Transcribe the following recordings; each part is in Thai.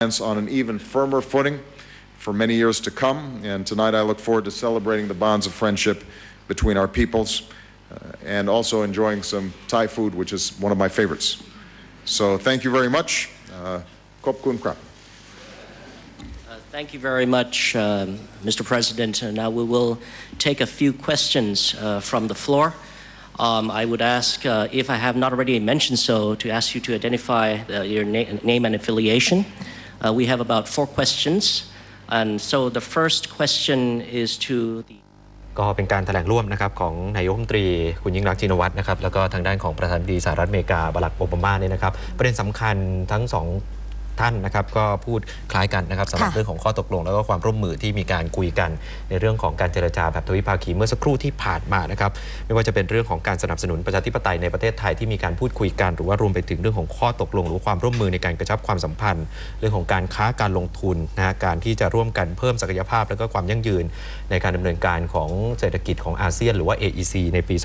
on an even firmer footing for many years to come. And tonight I look forward to celebrating the bonds of friendship between our peoples uh, and also enjoying some Thai food, which is one of my favorites. So thank you very much. Uh, Khop kun krap. Uh, Thank you very much, um, Mr. President. Uh, Now we will take a few questions uh, from the floor. Um, I would ask, uh, if I have not already mentioned so, to ask you to identify uh, your na- name and affiliation. Uh, We have about four questions. And so the first question is to the ก็เป็นการแถลงร่วมนะครับของนายกรัฐมนตรีคุณยิ่งรักษณ์ชินวัตรนะครับแล้วก็ทางด้านของประธานาธิบดีสหรัฐอเมริกาบารักโอบามาเนี่ยนะครับประเด็นสำคัญทั้งสอง ท่านนะครับก็พูดคล้ายกันนะครับสำหรับค่ะเรื่องของข้อตกลง แล้วก็ความร่วมมือที่มีการคุยกันในเรื่องของการเจรจาแบบทวิภาคีเมื่อสักครู่ที่ผ่านมานะครับไม่ว่าจะเป็นเรื่องของการสนับสนุนประชาธิปไตยในประเทศไทยที่มีการพูดคุยกัน หรือว่ารวมไปถึงเรื่องของข้อตกลง หรือความร่วมมือในการกระชับความสัมพันธ์ เรื่องของการค้าการลงทุนนะฮะการที่จะร่วมกันเพิ่มศักยภาพ และก็ความยั่งยืน ในการดำเนินการของเศรษฐกิจของอาเซียน หรือว่า AEC ในปี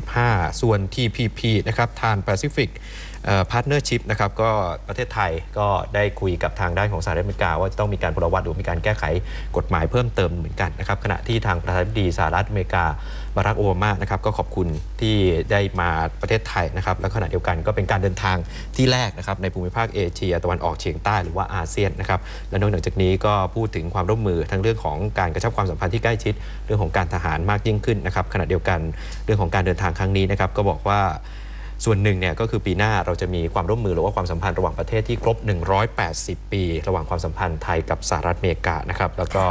2015 ส่วน TPP นะครับทานแปซิฟิก พาร์ทเนอร์ชิพนะครับก็ประเทศไทยก็ได้คุยกับทางด้านของสหรัฐอเมริกา ว่าจะต้องมีการพลวัตหรือมีการแก้ไขกฎหมายเพิ่มเติมเหมือนกันนะครับขณะที่ทางประธานาธิบดีสหรัฐอเมริกาบารักโอบามานะครับก็ขอบคุณที่ได้มาประเทศไทยนะครับและขณะเดียวกันก็เป็นการเดินทางที่แรกนะครับในภูมิภาคเอเชียตะวันออกเฉียงใต้หรือว่าอาเซียนนะครับและนอกจากนี้ก็พูดถึงความร่วมมือทั้งเรื่องของการกระชับความสัมพันธ์ที่ใกล้ชิด เรื่องของการทหารมากยิ่งขึ้นนะครับขณะเดียวกันเรื่องของการเดินทางครั้งนี้นะครับก็บอกว่า ส่วนหนึ่งเนี่ยก็คือปีหน้าเราจะมีความร่วมมือหรือว่าความสัมพันธ์ระหว่างประเทศที่ครบ 180 ปี ระหว่างความสัมพันธ์ไทยกับสหรัฐอเมริกานะครับแล้วก็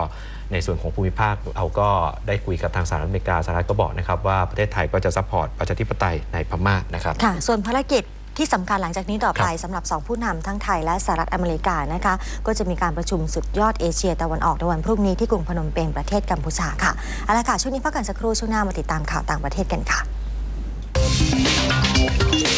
ในส่วนของภูมิภาคเราก็ได้คุยกับทางสหรัฐอเมริกาสหรัฐก็บอกนะครับว่าประเทศไทยก็จะซัพพอร์ตประชาธิปไตยในพม่านะครับค่ะส่วนภารกิจที่สำคัญหลังจากนี้ต่อไปครับสำหรับ 2 ผู้นำทั้งไทยและสหรัฐอเมริกานะคะก็จะมีการประชุมสุดยอดเอเชียตะวันออกในวันพรุ่งนี้ที่กรุงพนมเปญประเทศกัมพูชาค่ะเอาละค่ะช่วงนี้พักกันสักครู่ช่วงหน้ามาติดตามข่าวต่างประเทศกันค่ะ Thank you.